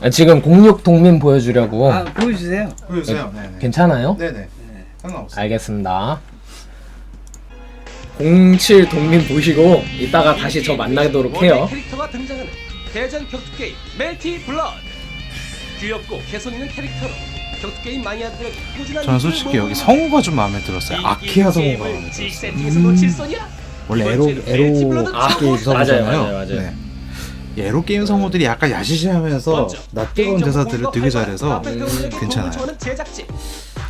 아, 지금 06 동민 보여주려고 아 보여주세요. 보여주세요. 네네. 괜찮아요? 네네. 상관없어요. 알겠습니다 07 동민 보시고 이따가 다시 저 만나도록 해요 캐릭터가 등장하는 대전 격투 게임 멜티 블러드. 귀엽고 개성 있는 캐릭터로 격투 게임 마니아들에게 꾸준한 저는 솔직히 여기 성우가 좀 마음에 들었어요. 아키하 이 성우가 마음에 들었어요. 소냐? 원래 에로 에로 아. 맞아요, 맞아요, 맞아요. 네. 에로 게임 성우들이 약간 야시시하면서 먼저, 나 뜨거운 개인적으로 대사들을 되게 잘해서 괜찮아요. 주는 제작진.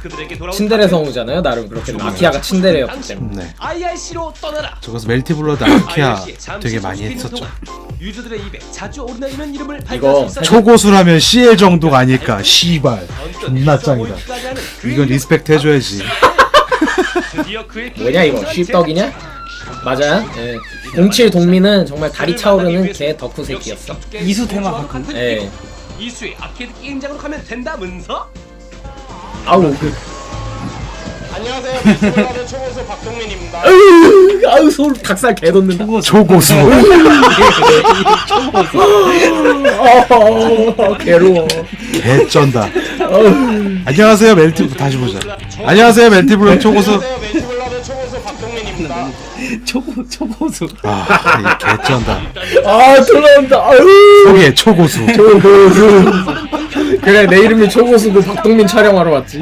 그들에게 돌아온 친데레 성우잖아요 나름 그렇게 죽음을 아키아가 친데레였기 때문에 네. IRC로 떠나라. 저것서 멜티 블러드 아키아 IRC 에 잠시 되게 많이 했었죠. 유저들의 입에 자주 오르내리는 이름을 이거 초고수라면 CL 정도가 아닐까. 씨발. 존나 짱이다. 그 이건 리스펙트 해줘야지. 그의 뭐냐 이거 씹떡이냐? 맞아요 예. 07 동민은 정말 다리 차오르는 개 덕후 새끼였어 이수 테마 가끔. 예. 이수의 아케이드 게임장으로 가면 된다면서? 아우 그 안녕하세요. 미스블라드 초고수 박동민입니다. 아우, 아우 서울 닭살 개 돋는다 초고수. 어, 괴로워 개쩐다. 안녕하세요 멜티 다시 보자. 안녕하세요 멜티블러드 초고수. 안녕하세요. 미스블 초고 초고수. 아 개쩐다. 아 돌아온다 아유 소개 초고수. 초고수 그래 내 이름이 초고수고 박동민 촬영하러 왔지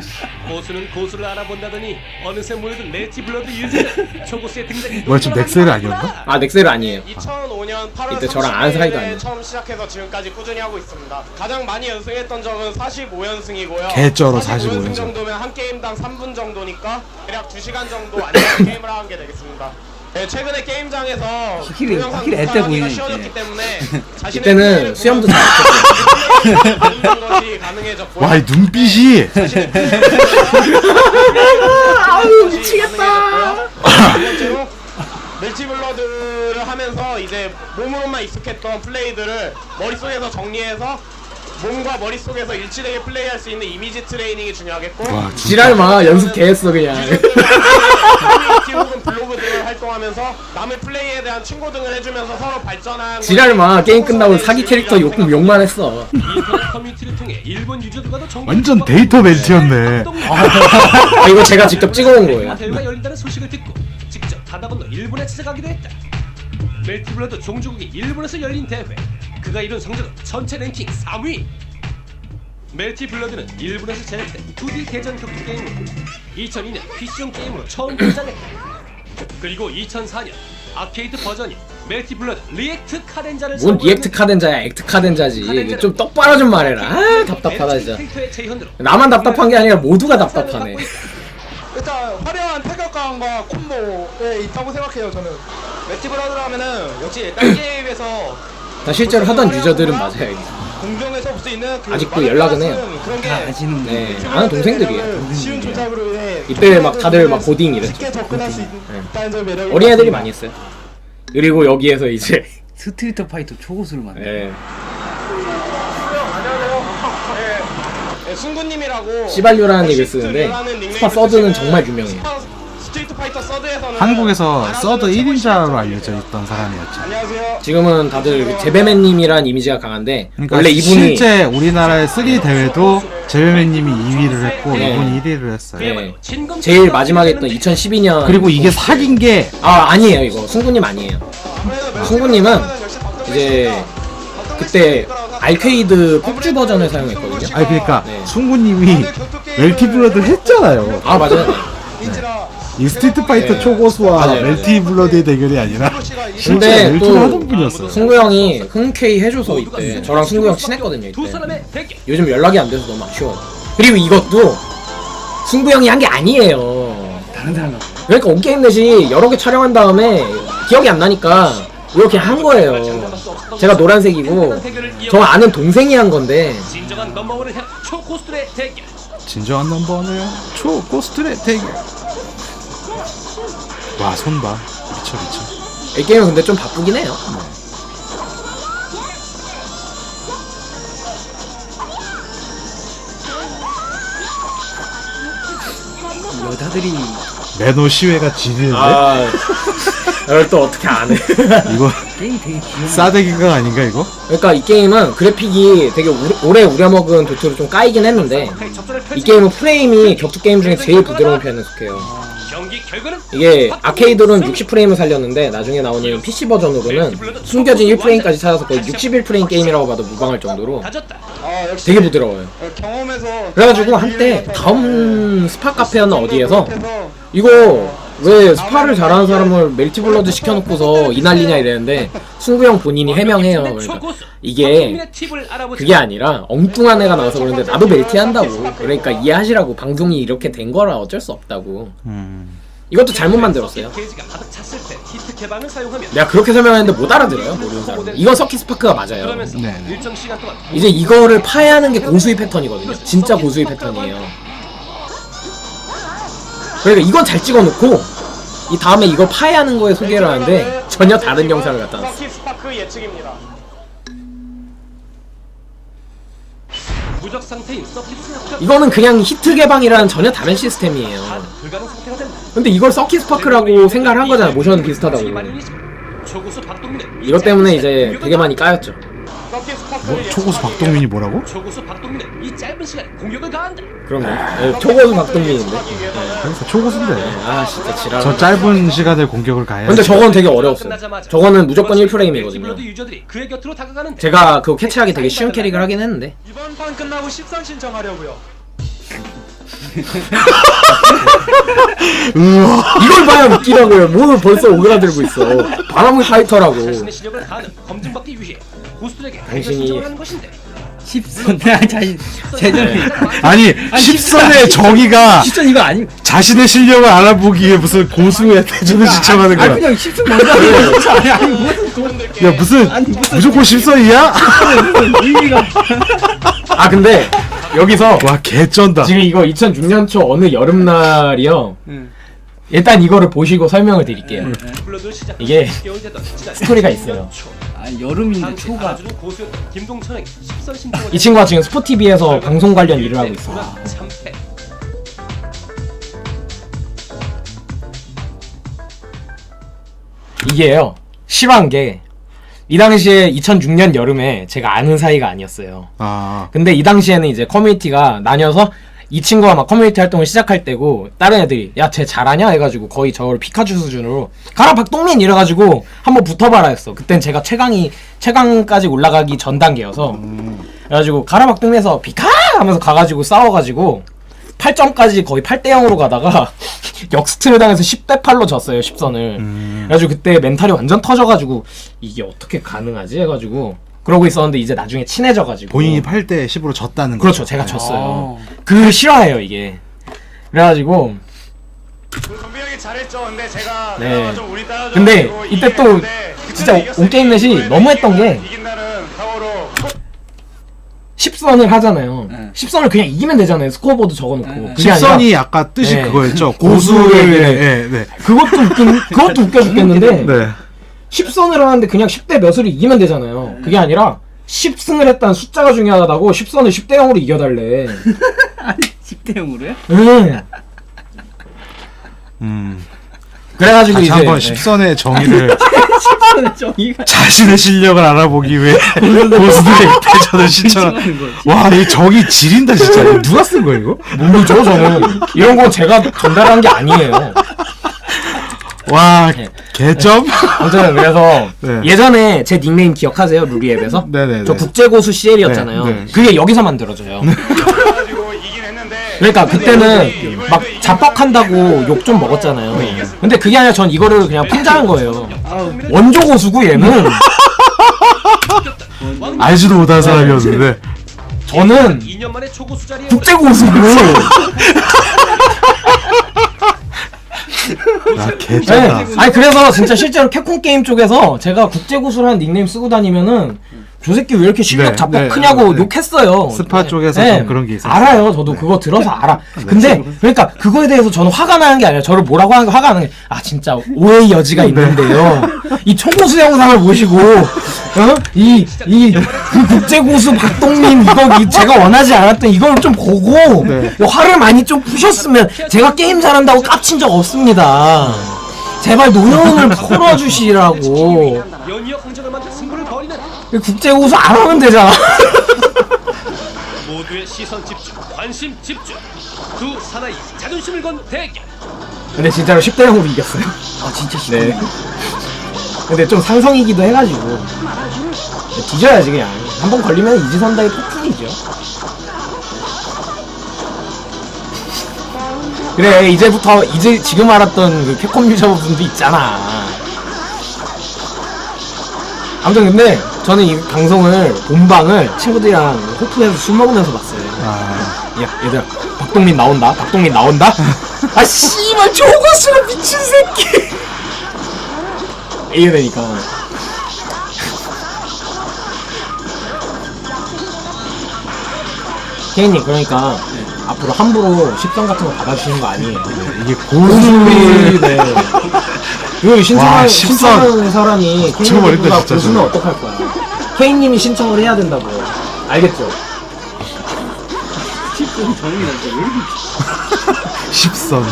고수는 고수를 알아본다더니 어느새 모여든 멜티 블러드 유저는 초고수의 등장이 뭐야, 지금 넥셀 아니었나? 아 넥셀 아니에요 2005년 8월 이때 저랑 아는 사이도 30일에 아니에요. 처음 시작해서 지금까지 꾸준히 하고 있습니다. 가장 많이 연승했던 적은 45연승이고요. 개쩔어, 45연승 45 연승. 정도면 한 게임당 3분 정도니까 대략 2시간 정도 안녕 게임을 하게 되겠습니다. 네, 최근에 게임장에서 확실히- 동영상 확실히 애때 녹화하기가 보이네, 쉬워졌기 이제. 때문에 자신의 이때는 수염도 잘 보여주는 것이 가능해졌고요. 와이 눈빛이. 아유 미치겠다. 두 번째로 멜티블러드를 하면서 이제 몸으로만 익숙했던 플레이들을 머릿속에서 정리해서 몸과 머릿속에서 일치되게 플레이할 수 있는 이미지 트레이닝이 중요하겠고 와. 지랄 마 연습 개했어 그냥 커뮤니티 혹은 블로그 등을 활동하면서 남의 플레이에 대한 충고 등을 해주면서 서로 발전한 지랄 마 게임 끝나고 사기 캐릭터 욕. 욕만 했어 인터넷 커뮤니티를 통해 일본 유저들과 도 정보 완전 데이터 멜티였네. 아 이거 제가 직접 찍어온 거예요 대회가 열린다는 소식을 듣고 직접 바다 건너 일본에 찾아가기도 했다. 멜티블러드 종주국이 일본에서 열린 대회. 그가 이룬 성적은 전체 랭킹 3위. 멜티 블러드는 일본에서 제작된 2D 대전 격투 게임으로 2002년 PC용 게임으로 처음 등장했다. 그리고 2004년 아케이드 버전인 멜티 블러드 리액트 카덴자를 뭔 리액트 카덴자야 액트 카덴자지. 좀 똑바로 좀 말해라. 아 답답하다 진짜. 나만 답답한 게 아니라 모두가 답답하네. 일단 화려한 타격감과 콤보에 있다고 생각해요 저는. 멜티 블러드를 하면은 역시 일단 게임에서 나 실제로 하던 유저들은 맞아요 이게. 공정에서 볼 수 있는 그 아직도 연락은 해요. 그런 게 다 아시는 분. 네 아는 동생들이에요 쉬운 조작으로 인해 이때 막 다들 막 고딩 이랬죠. 쉽게 접근할 수 있다는 점 매력이 어린 애들이 많이 했어요 그리고 여기에서 이제 스트리트 파이터 초고수를 만나. 예, 예, 순구님이라고 시발류라는 얘기를 쓰는데 스파 서드는 정말 유명해요 스트리트 파이터 서드에서는 한국에서 서드 최고 1인자로 시청자. 알려져 있던 사람이었죠. 안녕하세요 지금은 다들 제베맨님이란 이미지가 강한데 그러니까 원래 이분이 실제 우리나라의 3 대회도 제베맨님이 2위를 했고 네. 이분이 1위를 했어요. 네. 제일 마지막에 했던 2012년 그리고 이게 사귄 게 아 아니에요 이거 승구님 아니에요 승구님은 이제 그때 알케이드 폭주 버전을 사용했거든요 아니 그러니까 네. 승구님이 멜티블러드 했잖아요. 아 맞아요 이 스트리트 파이터 네. 초고수와 맞아요. 멜티 블러드의 대결이 아니라 실제 근데 멜티를 또 하던 분이었어요. 승구 형이 흔쾌히 해줘서 이때 저랑 승구 형 친했거든요 두 이때 사람의 대결. 요즘 연락이 안 돼서 너무 아쉬워요 그리고 이것도 승구 형이 한 게 아니에요 다른 사람. 그러니까 온게임 넷이 여러 개 촬영한 다음에 기억이 안 나니까 이렇게 한 거예요 제가 노란색이고 저 아는 동생이 한 건데 진정한 넘버원을 향한 초고수들의 대결. 진정한 넘버는 초고스트의 대결. 와 손 봐 미쳐 미쳐. 이 게임은 근데 좀 바쁘긴 해요 여자들이 매너 시회가 지리는데 아 이걸 또 어떻게 안 해? 이거 게임 되게 귀여운 싸대기가 아닌가 이거? 그러니까 이 게임은 그래픽이 되게 우리, 오래 우려먹은 도트로 좀 까이긴 했는데 이 게임은 프레임이 격투 게임 중에 제일 부드러운 편에 속해요. 이게 아케이드로는 60프레임을 살렸는데 나중에 나오는 PC 버전으로는 숨겨진 1프레임까지 찾아서 거의 61프레임 게임이라고 봐도 무방할 정도로. 아 역시 되게 부드러워요. 경험에서 그래가지고 한때 다음 스파 카페였나 어디에서 이거 왜 스파를 잘하는 사람을 멜티블러드 시켜놓고서 이 난리냐 이랬는데 승구형 본인이 해명해요. 그러니까 이게 그게 아니라 엉뚱한 애가 나와서 그러는데 나도 멜티 한다고. 그러니까 이해하시라고 방송이 이렇게 된 거라 어쩔 수 없다고. 음. 이것도 잘못 만들었어요. 내가 그렇게 설명했는데 못 알아들어요 모르는 사람. 이건 서킷 스파크가 맞아요. 네. 동안 이제 이거를 파해하는 게 고수의 패턴이거든요. 진짜 고수의 패턴이에요. 그러니까 이건 잘 찍어놓고 이 다음에 이걸 파해하는 거에 소개를 하는데 전혀 다른 영상을 갖다 놨어. 스파크 예측입니다. 무적 상태인 서킷 스나프가 이거는 그냥 히트 개방이라는 전혀 다른 시스템이에요. 불가능 상태가 된다. 근데 이걸 서킷 스파크라고 생각을 한 거잖아. 모션 비슷하다고. 초고수 이것 때문에 이제 되게 많이 까였죠. 뭐, 초고수 박동민이 뭐라고? 초고수 박동민의 이 짧은 시간에 공격을 가한다. 그러네. 예, 초고수 박동민인데. 그래서 초고수인데. 아 진짜 지랄. 저 짧은 시간에 공격을 가야. 근데 저건 되게 어려웠어요. 저거는 무조건 1프레임이거든요. 블러드 유저들이 그의 곁으로 다가가는데 제가 그거 캐치하기 되게 쉬운 캐릭을 하긴 했는데 이번 판 끝나고 13 신청하려고요. 이걸 봐야 웃기라고요. 뭘 벌써 오그라들고 있어. 바람의 파이터라고. 자신의 실력을 가는 검증받기 위해 고수들에게 당신이- 신청을 하는 것인데 십선 내가 자신 제전이 아니 십선의 정의가 십선 이거 아니 자신의 실력을 알아보기 위해 무슨 고수의 대전을 신청하는 아 거야. 그냥 십선 먼저 하는 거 아니 아니 무슨 돈 야 무슨 아니, 무슨- 무조건 십선이야? 의미가 아 근데 여기서 와 개쩐다. 지금 이거 2006년 초 어느 여름날이요. 응. 일단 이거를 보시고 설명을 드릴게요. 블러드 시작 이게 10개월 되던 지난 스토리가 있어요. 10년 초. 아 여름인데 초가 고수였던 김동천에게 10선 신청을 이 친구가 지금 스포 TV에서 방송 관련 일을 하고 있어. 요 참패. 이게요. 실화한 게 이 당시에 2006년 여름에 제가 아는 사이가 아니었어요. 아 근데 이 당시에는 이제 커뮤니티가 나뉘어서 이 친구가 막 커뮤니티 활동을 시작할 때고 다른 애들이 야 쟤 잘하냐? 해가지고 거의 저를 피카츄 수준으로 가라 박동민 이래가지고 한번 붙어봐라 했어. 그땐 제가 최강이 최강까지 올라가기 전 단계여서. 그래가지고 가라 박동민에서 피카! 하면서 가가지고 싸워가지고 8점까지 거의 8대 0으로 가다가 역스트를 당해서 10대 8로 졌어요 10선을. 그래가지고 그때 멘탈이 완전 터져가지고 이게 어떻게 가능하지? 해가지고 그러고 있었는데 이제 나중에 친해져가지고 본인이 8대 10으로 졌다는 거. 그렇죠 제가 졌어요 어. 그 싫어해요 이게 그래가지고 그 선비 형이 잘했죠. 근데 제가 네. 그나마 좀 우리 따라줘. 근데 이때 또 진짜 온게임 넷이 너무 했던 게 이긴 날은 사고로 10선을 하잖아요 네. 10선을 그냥 이기면 되잖아요 스코어보드 적어놓고 네. 그게 아니라 십선이 아까 뜻이 네. 그거였죠. 고수의 고수의 네. 네, 네. 그것도 웃긴 그것도 웃겨 죽겠는데 네. 10선을 하는데 그냥 10대 몇을 이기면 되잖아요 그게 아니라 10승을 했다는 숫자가 중요하다고 10선을 10대 0으로 이겨달래 아니 10대 0으로요? 응. 음. 그래가지고 다시 이제 한번 네. 십선의 정의를 정의가 자신의 실력을 알아보기 위해 고수들에게 대전을 신청한. 신청하는 거지 와, 이 정의 지린다 진짜. 이거 누가 쓴 거야 이거? 모르죠 저는 이런 거 제가 전달한 게 아니에요 와, 네. 개점. 아무튼 그래서 네. 예전에 제 닉네임 기억하세요 루리앱에서? 네네네. 저 국제고수 CL이었잖아요 네, 네. 그게 여기서 만들어져요 가지고 이긴 했는데. 그러니까 그때는 막 자뻑한다고 욕 좀 먹었잖아요 근데 그게 아니라 전 이거를 그냥 풍자한 거예요 원조 고수고 얘는 알지도 못하는 사람이었는데. 저는 2년 만에 초고수 자리에 국제 고수고 아, 네. 개쩐다. 아니 그래서 진짜 실제로 캡콤 게임 쪽에서 제가 국제 고수라는 닉네임 쓰고 다니면은 저 새끼 왜 이렇게 실력 네, 자뻑 네, 크냐고 네. 욕했어요. 스파 네. 쪽에서 네. 좀 그런 게 있었어요. 알아요. 저도 그거 들어서 알아. 근데 그러니까 그거에 대해서 저는 화가 나는 게 아니라 저를 뭐라고 하는 게 화가 나는 게 아 진짜 오해의 여지가 네. 있는데요. 이 초고수 영상을 보시고 어? 이이 그 국제 고수 박동민 이거 이 제가 원하지 않았던 이걸 좀 보고 네. 뭐 화를 많이 좀 푸셨으면 제가 게임 잘한다고 깝친 적 없습니다. 제발 노여움을 풀어주시라고. 국제 우수 안 하면 되잖아. 모두의 시선 집중, 관심 집중. 두 사나이 자존심을 건 대결. 근데 진짜로 10대 0으로 이겼어요. 아 진짜 싫 네. 근데 좀 상성이기도 해가지고 뒤져야지 그냥 한 번 걸리면 이지선다의 폭풍이죠. 그래 이제부터 이제 지금 알았던 그 캡콤 유저분도 있잖아. 아무튼 근데 저는 이 방송을 본방을 친구들이랑 호프에서 술 먹으면서 봤어요. 아, 야 얘들아 박동민 나온다 박동민 나온다 아 씨발 저것으로 미친 새끼 이래되니까 케인님 그러니까 앞으로 함부로 식성 같은 거 받아주시는 거 아니에요 이게 고수비 고수. 네 이거 와, 신청할 십선. 신청하는 사람이 미쳐버린다, 케인님보다 진짜 고수면 저거. 어떡할 거야 케인님이 신청을 해야 된다고 알겠죠? 10분 정리가 진짜 왜 이렇게 십선.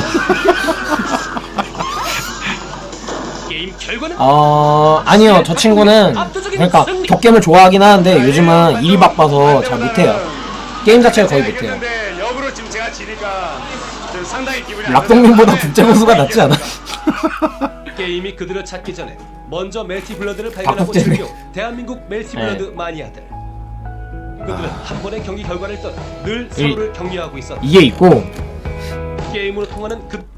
게임 결과는 어 아니요 저 친구는 그러니까 격겜을 좋아하긴 하는데 요즘은 일이 바빠서 잘 못해요 게임 자체를 거의 못해요 근데 역으로 지금 제가 지니까 좀 상당히 기분이 안 락동민보다 좋아요. 국제고수가 낫지 않아? 게임이 그들을 찾기 전에 먼저 멜티블러드를 발견하고 박국재네. 즐겨 대한민국 멜티블러드 마니아들. 그들은 한 번의 경기 결과를 떠나 늘 서로를 격려하고 있었다. 이게 있고 게임으로 통하는 급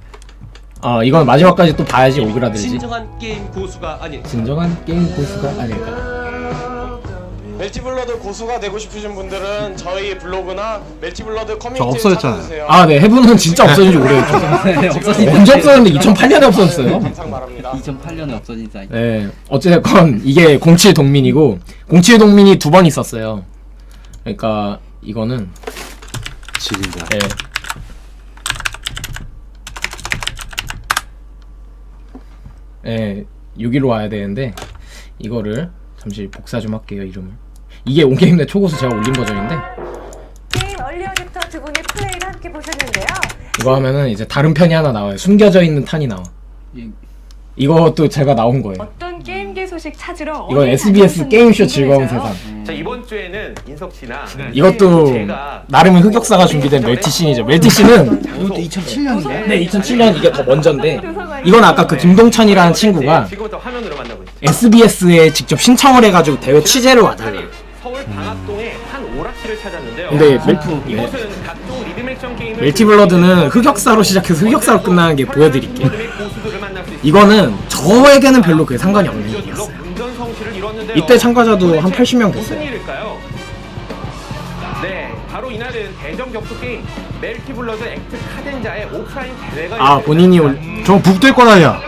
어 이건 마지막까지 또 봐야지 오그라들지 진정한 게임 고수가 아닌 진정한 게임 고수가 아닐까 멜티블러드 고수가 되고 싶으신 분들은 저희 블로그나 멜티블러드 커뮤니티 저 없어졌잖아요. 찾아주세요. 아 네 해븐은 진짜 없어진 지 오래됐죠 네, 없어진 언제 없어졌는데 2008년에 없어졌어요 감상 바랍니다. 2008년에 없어진 사이트 네 어찌됐건 이게 07 동민이고 07 동민이 두 번 있었어요 그러니까 이거는 지린다. 예. 예, 6위로 와야 되는데 이거를 잠시 복사 좀 할게요 이름을 이게 온게임 내 초고수 제가 올린 버전인데. 게임 얼리어부터 두 분의 플레이를 함께 보셨는데요. 이거 하면은 이제 다른 편이 하나 나와요. 숨겨져 있는 탄이 나와. 이- 이것도 제가 나온 거예요. 어떤 게임계 소식 찾으러 이건 어디 SBS 다녀오셨는지 게임쇼 즐거운 궁금해서요. 세상. 자 이번 주에는 인석 씨나 이것도 제가 나름의 흑역사가 준비된 멜티씬이죠. 멜티씬은 이것도 2007년인데 네 2007년 이게 더 먼저인데 이건 아까 그 김동찬이라는 친구가 지금부터 화면으로 만나보시죠. SBS에 직접 신청을 해가지고 대회 취재를 와달래요 한 오락실을 찾았는데요. 근데 멜, 네. 이곳은 각종 리듬 액션 게임을 멜티블러드는 흑역사로 시작해서 흑역사로 끝나는 게 보여드릴게요 의 고수들을 만날 수 있습니다. 이거는 저에게는 별로 그게 상관이 없는 일이었어요 운전 성실을 이뤘는데요. 이때 참가자도 한 도대체 80명 무슨 됐어요 일일까요? 네, 바로 이날은 대전 격투 게임 멜티블러드 액트 카덴자의 오프라인 대회가 아 본인이 올... 저 북대권 아니야.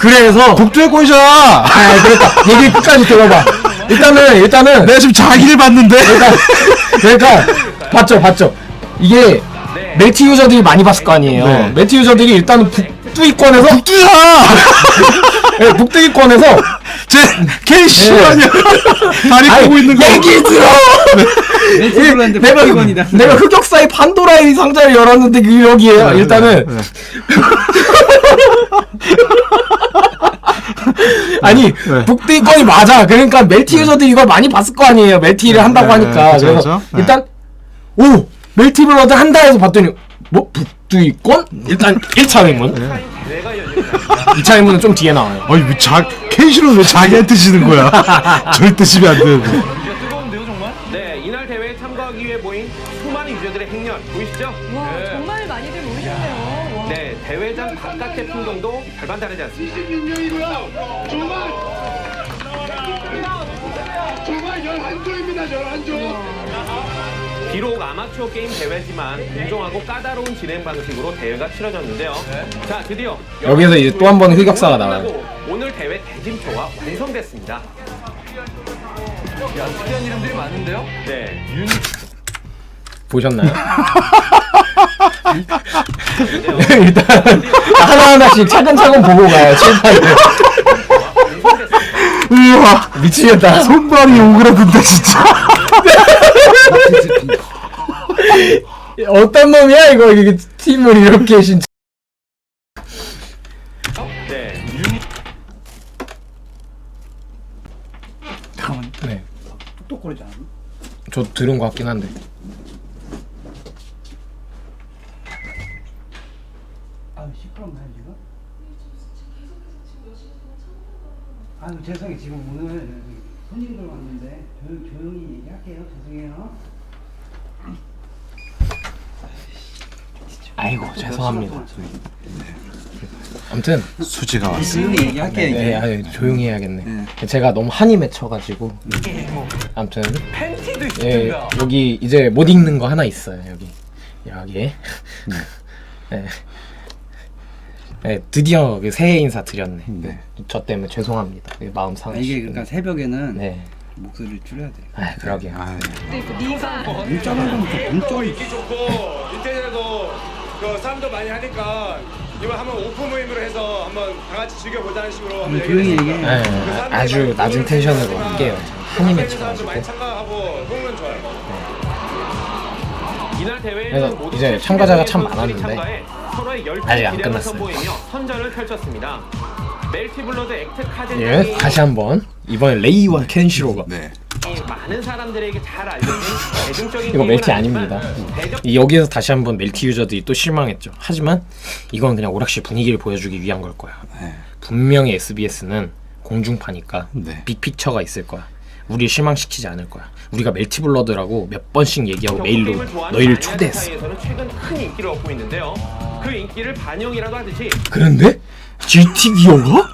그래서 북대권이잖아. 아 그러니까 얘기 끝까지 들어봐 일단은 일단은 내가 지금 자기를 봤는데. 그러니까 봤죠 봤죠 이게 네. 멜티 유저들이 많이 봤을 거 아니에요 네. 멜티 유저들이 일단은 북두이권에서 북두야. 네, 북두이권에서 쟤 케이씨 네. 아니야. 다리 아니, 보고 있는 거. 얘기 들어 멜티블러드 내가 포켓몬이다 내가 흑역사의 판도라의 상자를 열었는데 그 여기에요. 네, 일단은 네, 네. 아니 네. 북대권이 맞아. 그러니까 멜티 유저들이 이걸 많이 봤을 거 아니에요. 멜티를 한다고 네, 하니까 그쵸, 그래서 그쵸. 네. 일단 오 멜티 블러드 한다 해서 봤더니 뭐 북두이권? 일단 1차 의문 오프라인 대회가 열리는 날입니다. 2차 의문은 좀 뒤에 나와요. 아니 왜 자, 케이씨는 왜 자기한테 지는 거야? 절대 지면 안 되는데. 뜨거운데요 정말? 네, 이날 대회에 참가하기 위해 모인 수많은 유저들의 행렬 보이시죠? 와 네. 정말 많이들 모이셨네요. 와. 네, 대회장 바깥의 풍경도 별반 다르지 않습니다. 비록 아마추어 게임 대회지만 공정하고 까다로운 진행 방식으로 대회가 치러졌는데요. 자, 드디어 여기서 이제 또 한 번 흑역사가 나와요. 오늘 대회 대진표가 완성됐습니다. 야, 특이한 이름들이 많은데요? 네, 보셨나요? 일단 하나하나씩 차근차근 보고 가요. 완성됐습니다. 우와 미치겠다. 손발이 오그라든다 진짜 어떤 놈이야 이거 이게 팀을 이렇게 진짜. 네. 똑똑거리지 않아? 저 들은 것 같긴 한데. 아유 죄송해요 지금 오늘 손님들 왔는데 조용, 조용히 얘기할게요 죄송해요 아이고 죄송합니다. 아무튼 수지가 왔어. 조용히 얘기할게요 네, 이제 아유, 조용히 해야겠네. 제가 너무 한이 맺혀가지고. 아무튼 팬티도 예, 있습니다. 여기 이제 못 읽는 거 하나 있어요. 여기 여기. 예. 예, 드디어 그 새해 인사 드렸네. 네. 저 때문에 죄송합니다. 그 마음 아, 상하시. 이게 그러니까 새벽에는 네. 목소리를 줄여야 돼 아, 그러게요. 아, 문자를 하면 문자 인기 좋고 인테리어도 그 사람도 많이 하니까 이번 한번 오픈 모임으로 해서 한번 다 같이 즐겨보자는 식으로 한번 조용히 얘기해 예, 그 사람들이 아주 낮은 텐션으로 할게요. 한이 많은 사람들 많이. 참가하고 그러면 좋아요. 이날 대회에는 그래서 모두 이제 70 참가자가 참 많았는데 참가해 서로의 열띤 아직 안 기량을 끝났어요. 선보이며 선전을 펼쳤습니다. 멜티블러드 액트 카드 예, 다시 한번 이번에 레이와 켄시로가 네. 많은 사람들에게 잘 알려진 대중적인 이거 멜티 아닙니다. 대중- 이 여기에서 다시 한번 멜티 유저들이 또 실망했죠. 하지만 이건 그냥 오락실 분위기를 보여주기 위한 걸 거야. 네. 분명히 SBS는 공중파니까 네. 빅픽처가 있을 거야. 우리 실망시키지 않을 거야. 우리가 멜티블러드라고 몇 번씩 얘기하고 메일로 너희를 초대했어. 최근 큰 인기를 얻고 있는데요. 그 인기를 반영이라도 하듯이 그런데 GT 기어가?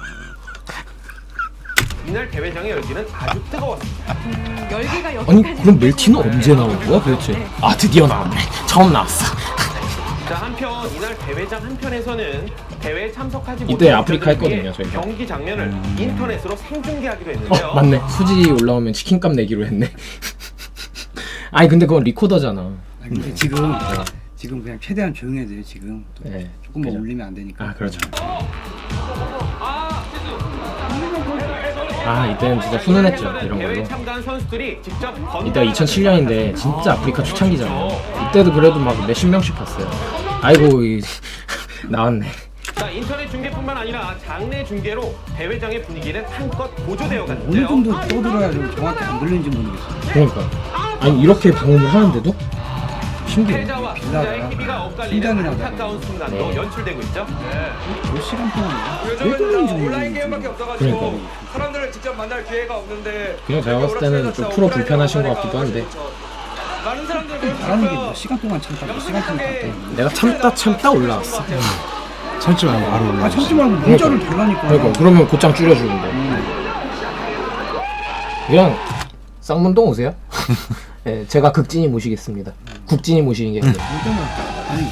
이날 대회장의 열기는 아주 뜨거웠습니다. 열기가 아니 여기까지 그럼 멜티는 언제 나온 거야 도대체? 아 드디어 나왔네. 처음 나왔어. 자 한편 이날 대회장 한편에서는 대회에 참석하지 이때 못한 아프리카 유저들을 했거든요, 위해 저희가. 경기 장면을 인터넷으로 생중계하기로 했는데요. 어 맞네. 수지 올라오면 치킨값 내기로 했네. 아니 근데 그건 리코더잖아. 아, 근데 지금 지금 그냥 최대한 조용해야 돼요 지금 또 네. 조금만 그죠. 울리면 안 되니까 아 그렇죠. 아 이때는 진짜 훈훈했죠 이런 걸로. 참가한 선수들이 직접 이때가 2007년인데 진짜 아프리카 초창기잖아요. 이때도 그래도 막 몇십 명씩 봤어요. 아이고 이, 나왔네. 자 인터넷 중계뿐만 아니라 장내 중계로 대회장의 분위기는 한껏 고조되어 어느 갔는데요. 정도 떠들어야 좀 정확히 안 들리는지 모르겠어요 그러니까 아니 이렇게 방송을 하는데도 신기해. 승자의 희비가 엇갈리는 안타까운 순간도 네. 연출되고 있죠. 몇 시간 동안 왜 요즘은 그런지 다 온라인 게임밖에 없어가지고 그러니까. 사람들을 직접 만날 기회가 없는데 그냥 제가 봤을 때는 좀 프로 불편하신 것 같기도 한데 많은 사람들 게 시간 동안 참다 몇 시간 동안 참다 내가 참다 참다 올라왔어. 참지 말고 바로 아 올라. 참지 말고 문자를 달라니까 그러니까 그러면 곧장 줄여주는데. 그냥 쌍문동 오세요. 네, 제가 극진이 모시겠습니다. 국진이 모시는 게 아니라. 문자만 아니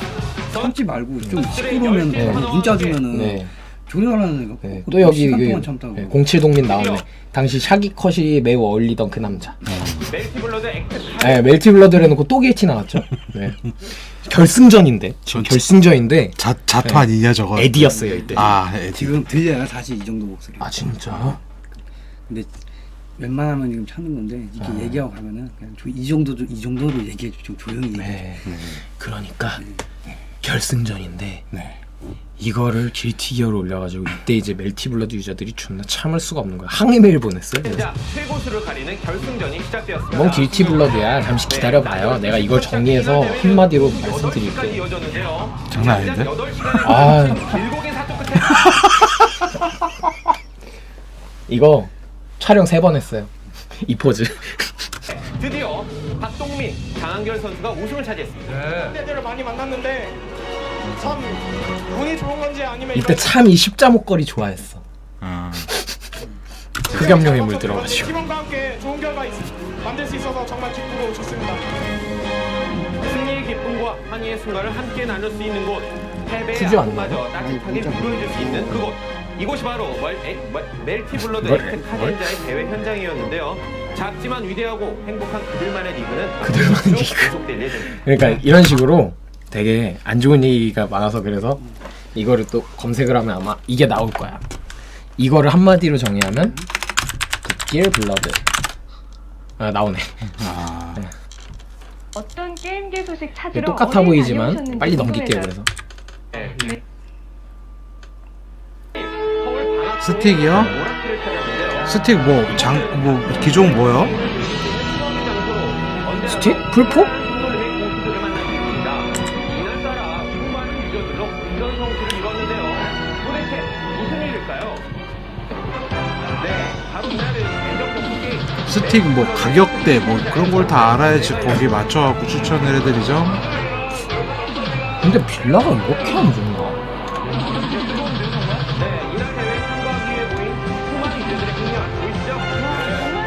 참지 말고 좀 시끄러우면 네. 문자 주면은 네. 조용하라는 애가 네, 꼭또 여기 시간 그 동안 참다고 네, 07동민 나오네. 당시 샤기 컷이 매우 어울리던 그 남자. 멜티블러드 액트 네, 멜티블러드를 해놓고 또 게이티 나왔죠. 네. 결승전인데 지금 결승전인데 자 자토 아니냐 저거. 에디였어요 이때. 아 에디. 지금 들려요 다시 이 정도 목소리 아 진짜? 근데 웬만하면 지금 찾는 건데 이렇게 얘기하고 가면은 그냥 조- 이 정도 이 정도로 얘기해 줘. 좀 조용히 얘기해. 네. 그러니까 결승전인데 네. 이거를 길티 기어로 올려가지고 이때 이제 멜티블러드 유저들이 존나 참을 수가 없는 거야. 항의 메일 보냈어요. 그래서 자 최고수를 가리는 결승전이 시작되었습니다. 뭔 길티 블러드야. 잠시 기다려봐요. 내가 이걸 정리해서 한마디로 말씀드릴게. 장난 아닌데? 8시간의 아. 이거 촬영 세 번 했어요. 이 포즈. 드디어 박동민, 장한결 선수가 우승을 차지했습니다. 애들을 많이 만났는데 참 운이 좋은 건지 아니면 이때 참이 십자 목걸이 좋아했어. 아. 흑염룡의 물 들어가지고. 팀원과 함께 좋은 결과 있, 만들 수 있어서 정말 기쁘고 좋습니다. 승리의 기쁨과 환희의 순간을 함께 나눌 수 있는 곳. 패배의 아픔마저 따뜻하게 위로해줄 수 있는 그곳. 이곳이 바로 멀, 에, 멀, 멜티블러드 멀- 액트 카덴자의 대회 현장이었는데요. 작지만 위대하고 행복한 그들만의 리그는 그들만의 쭉 리그. 계속될 예정입니다. 그러니까 이런 식으로 되게 안 좋은 얘기가 많아서 그래서 이거를 또 검색을 하면 아마 이게 나올 거야. 이거를 한마디로 정의하면 굿길 블러드. 아 나오네. 아. 어떤 게임계 소식 찾으러 똑같아 어딜 보이지만 다녀오셨는지 빨리 넘길게요 궁금해서요. 그래서. 서 스틱이요? 스틱 뭐 장 뭐 기종 뭐요? 스틱? 풀포? 스틱 뭐 가격대 뭐 그런 걸 다 알아야지 거기 맞춰갖고 추천을 해드리죠. 근데 빌라가 이렇게 안 좋나? 네,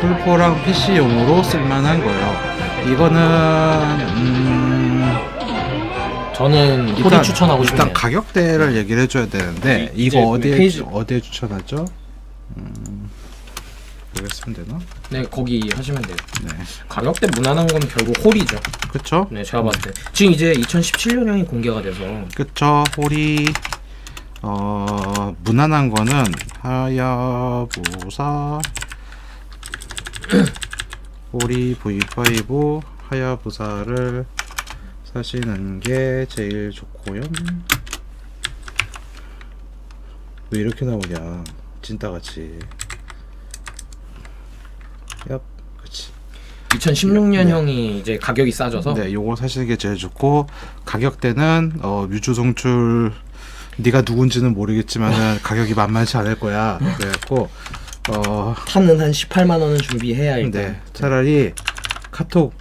풀포랑 PC용으로 쓸만한 거예요. 이거는 음, 저는 호리 추천하고 싶네요. 일단 가격대를 얘기를 해줘야 되는데 이- 이거 이제 어디에 페이지- 어디에 추천하죠? 음, 여기 쓰면 되나? 네, 거기 하시면 돼요. 네, 가격대 무난한 건 결국 홀이죠. 그쵸? 네, 제가 봤을 때. 지금 이제 2017년형이 공개가 돼서 그쵸? 홀이 어 무난한 거는 하야부사 홀이 V5 하야부사를 사시는 게 제일 좋고요. 왜 이렇게 나오냐? 찐따같이. 얍, 그치. 2016년형이 이제 가격이 싸져서 네, 요거 사시는 게 제일 좋고 가격대는 어, 뮤주 송출 네가 누군지는 모르겠지만은 가격이 만만치 않을 거야. 그래갖고 어, 탄은 한 18만 원은 준비해야 일단. 네, 차라리 카톡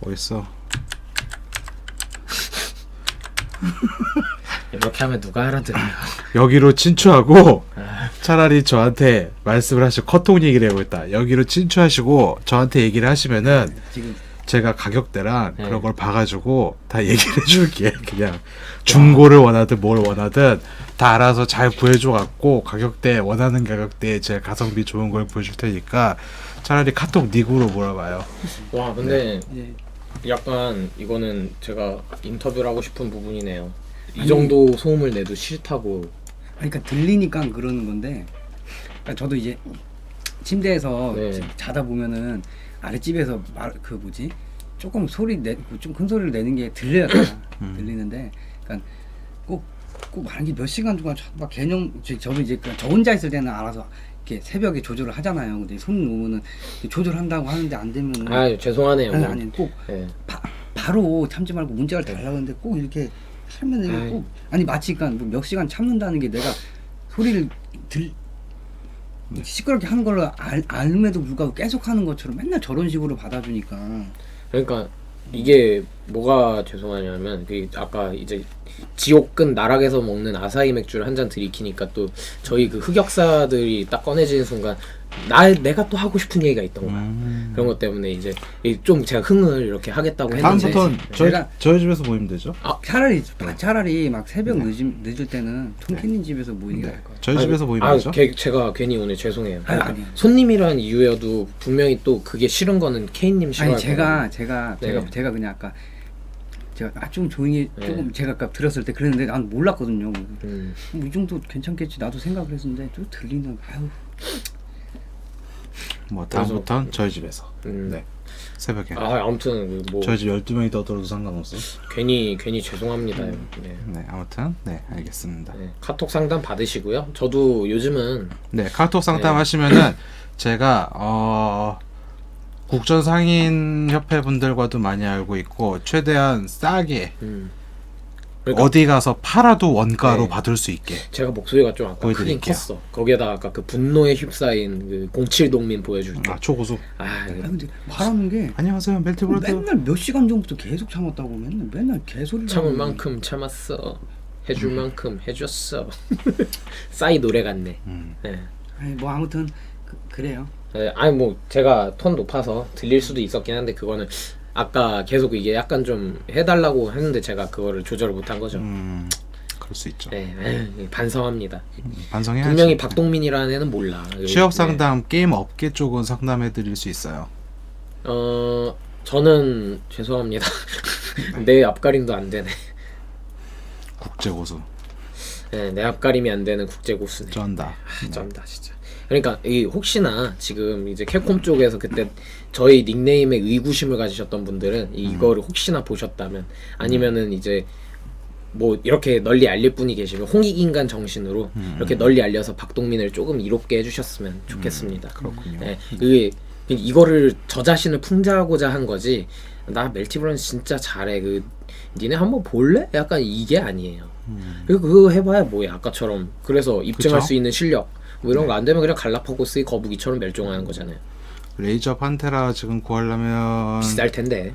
어딨어? 이렇게 하면 누가 알아들어요? 여기로 친추하고 차라리 저한테 말씀을 하시고 커통 얘기를 해보겠다. 여기로 친추하시고 저한테 얘기를 하시면은 지금 제가 가격대랑 네. 그런 걸 봐가지고 다 얘기를 해줄게. 그냥 중고를 원하든 뭘 원하든 다 알아서 잘 구해줘갖고 가격대 원하는 가격대에 제 가성비 좋은 걸 보여줄 테니까 차라리 카톡 닉으로 물어봐요. 와, 근데 이제 약간 이거는 제가 인터뷰를 하고 싶은 부분이네요. 이 정도 소음을 내도 싫다고. 아니, 그러니까 들리니까 그러는 건데 그러니까 저도 이제 침대에서 네. 자다 보면은 아랫집에서 말 그 뭐지 조금 소리 내좀 큰 소리를 내는 게 들려요 다. 들리는데 그러니까 꼭 꼭 말한 게 몇 시간 동안 저- 막 개념 저- 저도 이제 그저 혼자 있을 때는 알아서 이렇게 새벽에 조절을 하잖아요 근데 손 놓으면은 조절한다고 하는데 안 되면은 아, 죄송하네요. 아니, 아니 꼭 네. 바, 바로 참지 말고 문자를 달라고 하는데 꼭 이렇게 하면 아이. 꼭 아니 마치 그러니까 뭐몇 시간 참는다는 게 내가 소리를 들 시끄럽게 하는 걸로 알, 알음에도 불구하고 계속 하는 것처럼 맨날 저런 식으로 받아주니까. 그러니까 이게 뭐가 죄송하냐면 그 아까 이제 지옥근 나락에서 먹는 아사히 맥주를 한 잔 들이키니까 또 저희 그 흑역사들이 딱 꺼내지는 순간 나 내가 또 하고 싶은 얘기가 있던 거야. 그런 것 때문에 이제 이좀 제가 흥을 이렇게 하겠다고 했는데 다음부터는 저희, 제가- 저희 집에서 모이면 되죠? 차라리 차라리 막 새벽 늦은, 늦을 때는 통키님 집에서 모이는 게 나을 것 같아요. 저희 집에서 모이면 아, 되죠? 게- 제가 괜히 오늘 죄송해요. 아니, 그러니까 아니. 손님이라는 이유여도 분명히 또 그게 싫은 거는 케인님 싫어할 아니 제가. 제가 네. 제가 제가 그냥 아까 제가 아, 좀 조용히 네. 조금 제가 아까 들었을 때 그랬는데 난 몰랐거든요. 음. 뭐이 정도 괜찮겠지 나도 생각을 했었는데 또 들리는 아유 뭐 다음부터는 저희 집에서. 음. 네. 새벽에. 아 아무튼 그뭐 저희 집 12명이 떠들어도 상관없어. 괜히 괜히 죄송합니다. 네. 네 아무튼 네 알겠습니다. 네, 카톡 상담 받으시고요. 저도 요즘은 네 카톡 상담 하시면은 제가 어 국전 상인 협회 분들과도 많이 알고 있고 최대한 싸게 음, 그러니까 어디 가서 팔아도 원가로 네. 받을 수 있게 제가 목소리가 좀 아까 크긴 보여드릴게요. 컸어. 거기에다 아까 그 분노에 휩싸인 그 07동민 보여줄 때. 아 초고수 아, 아 근데 말하는 게 안녕하세요 멜티브로드 맨날 몇 시간 전부터 계속 참았다고 맨날 맨날 개소리 참을 만큼 참았어. 해줄 만큼 해줬어. 싸이 노래 같네. 음. 네. 아니 뭐 아무튼 그, 그래요. 네, 아니 뭐 제가 톤 높아서 들릴 수도 있었긴 한데 그거는 아까 계속 이게 약간 좀 해달라고 했는데 제가 그거를 조절을 못한 거죠. 음 그럴 수 있죠 네, 에이, 반성합니다. 반성해야지 분명히 박동민이라는 애는 몰라. 취업 네. 상담 게임 업계 쪽은 상담해 드릴 수 있어요 어 저는 죄송합니다. 내 앞가림도 안 되네. 국제 고수 네, 내 앞가림이 안 되는 국제 고수네. 쩐다 아, 쩐다 진짜. 그러니까 이 혹시나 지금 이제 캡콤 쪽에서 그때 저희 닉네임에 의구심을 가지셨던 분들은 이거를 혹시나 보셨다면 아니면은 이제 뭐 이렇게 널리 알릴 분이 계시면 홍익 인간 정신으로 이렇게 널리 알려서 박동민을 조금 이롭게 해주셨으면 좋겠습니다. 그렇군요. 네, 이게 이거를 저 자신을 풍자하고자 한 거지. 나 멜티브런 진짜 잘해. 그 니네 한번 볼래? 약간 이게 아니에요. 그리고 그거 해봐야 뭐야 아까처럼. 그래서 입증할 그쵸? 수 있는 실력. 뭐 이런 거 안 되면 그냥 갈라파고스의 거북이처럼 멸종하는 거잖아요. 레이저 판테라 지금 구하려면 비쌀 텐데.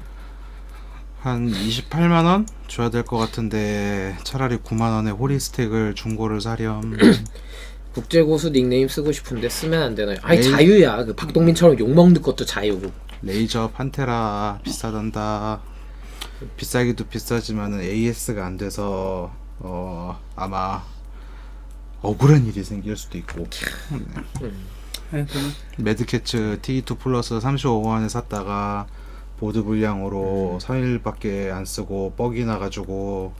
한 28만 원 줘야 될 것 같은데 차라리 9만 원에 호리 스택을 중고를 사렴. 국제 고수 닉네임 쓰고 싶은데 쓰면 안 되나요? 아니 에이. 자유야. 그 박동민처럼 욕 먹는 것도 자유고. 레이저 판테라 비싸단다. 비싸기도 비싸지만은 AS가 안 돼서 어 아마 억울한 일이 생길 수도 있고. 네, 그럼 매드캐츠 T2 플러스 35만 원에 샀다가 보드 불량으로 3일밖에 안 쓰고 뻑이 나가지고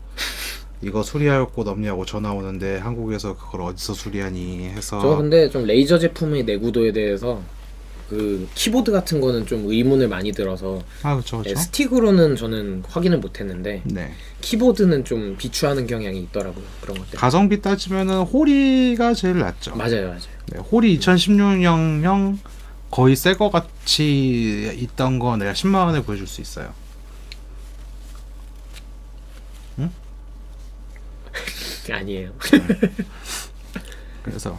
이거 수리할 곳 없냐고 전화 오는데 한국에서 그걸 어디서 수리하니 해서 저 근데 좀 레이저 제품의 내구도에 대해서 그 키보드 같은 거는 좀 의문을 많이 들어서 아 네, 그쵸 스틱으로는 저는 확인을 못했는데 네 키보드는 좀 비추하는 경향이 있더라고요 그런 것들. 가성비 따지면은 호리가 제일 낫죠 맞아요, 맞아요. 네, 홀이 2016년형 거의 새 거 같이 있던 거 내가 10만 원에 구해줄 수 있어요. 아니에요. 그래서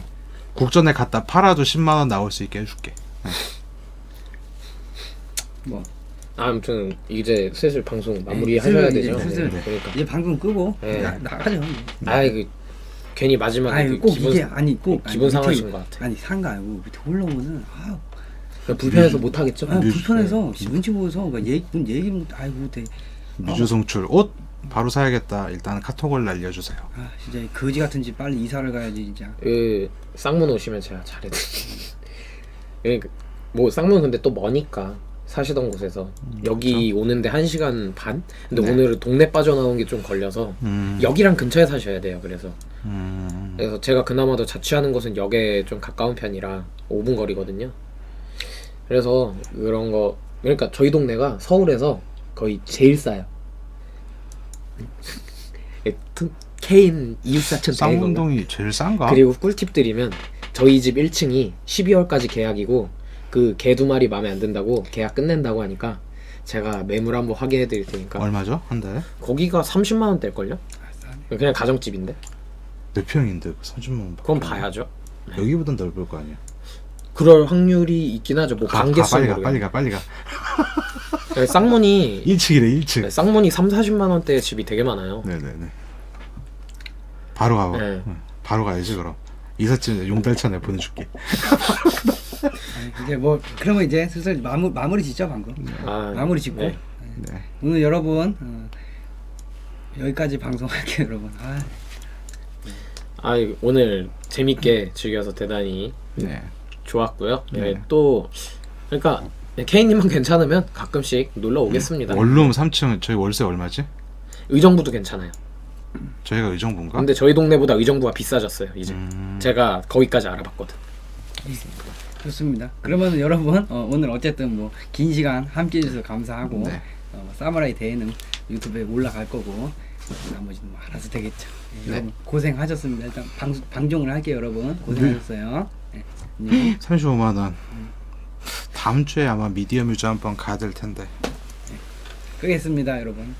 국전에 갖다 팔아도 10만 원 나올 수 있게 해줄게. 뭐 아무튼 이제 슬슬 방송 마무리 네, 하셔야 슬슬 되죠. 이제 슬슬 네, 그러니까. 이제 방송 끄고 네. 나, 나가죠. 아이 그 괜히 마지막에 아니 그 꼭 기분 이게 아니 꼭 아니, 상하신 밑에- 것 같아. 아니 상가 아니고 밑에 올라오면은 아, 그냥 불편해서 못 하겠죠. 아 뮤- 불편해서 눈치 보여서 그러니까 얘기 뭔 얘기 못 아이고 대 뮤즈 송출 옷 바로 사야겠다. 일단 카톡을 날려주세요. 아 진짜 이 거지 같은 집 빨리 이사를 가야지 진짜. 그 쌍문 오시면 제가 잘해 드릴게요. 예, 그, 뭐 쌍문 근데 또 머니까 사시던 곳에서 여기 오는데 한 시간 반. 근데 네. 오늘은 동네 빠져나온 게 좀 걸려서 음, 역이랑 근처에 사셔야 돼요. 그래서 음, 그래서 제가 그나마도 자취하는 곳은 역에 좀 가까운 편이라 5분 거리거든요. 그래서 그런 거 그러니까 저희 동네가 서울에서 거의 제일 싸요. 예, 트- 케인 이웃사촌? 쌍문동이 제일 싼가? 그리고 꿀팁 드리면 저희 집 1층이 12월까지 계약이고 그 개 두 마리 마음에 안 든다고 계약 끝낸다고 하니까 제가 매물 한번 확인해 드릴 테니까 얼마죠 한 달에? 거기가 30만 원대일 걸요? 그냥 가정집인데 몇 평인데 30만 원. 그건 봐야죠 여기보단 넓을 거 아니야. 그럴 확률이 있긴 하죠 뭐 가, 가 관계수 빨리 가 빨리 가 빨리 가. 쌍문이 1층이래 1층. 네, 쌍문이 3, 40만 원대 집이 되게 많아요 네네네. 바로 가봐. 네. 응, 바로 가야지 그럼. 이삿짐 용달차 내 보내줄게. 이제 뭐 그러면 이제 슬슬 마무, 마무리 짓죠 방금. 아, 마무리 짓고 네. 네. 오늘 여러분 어, 여기까지 방송할게요 여러분. 아, 아 오늘 재밌게 즐겨서 대단히 네. 좋았고요 네, 네. 또 그러니까 케이님만 괜찮으면 가끔씩 놀러 오겠습니다 원룸 3층 저희 월세 얼마지? 의정부도 괜찮아요 저희가 의정부인가? 근데 저희 동네보다 의정부가 비싸졌어요 이제 음, 제가 거기까지 알아봤거든 좋습니다. 그러면 여러분 어, 오늘 어쨌든 뭐 긴 시간 함께 해 주셔서 감사하고 네. 어, 뭐 사무라이 대회는 유튜브에 올라갈 거고 나머지는 뭐 알아서 되겠죠. 네, 네. 여러분 고생하셨습니다. 일단 방, 방종을 할게요 여러분 고생하셨어요. 네. 안녕. 35만 원. 다음 주에 아마 미디어 뮤즈 한번 가야 될 텐데. 끄겠습니다 여러분.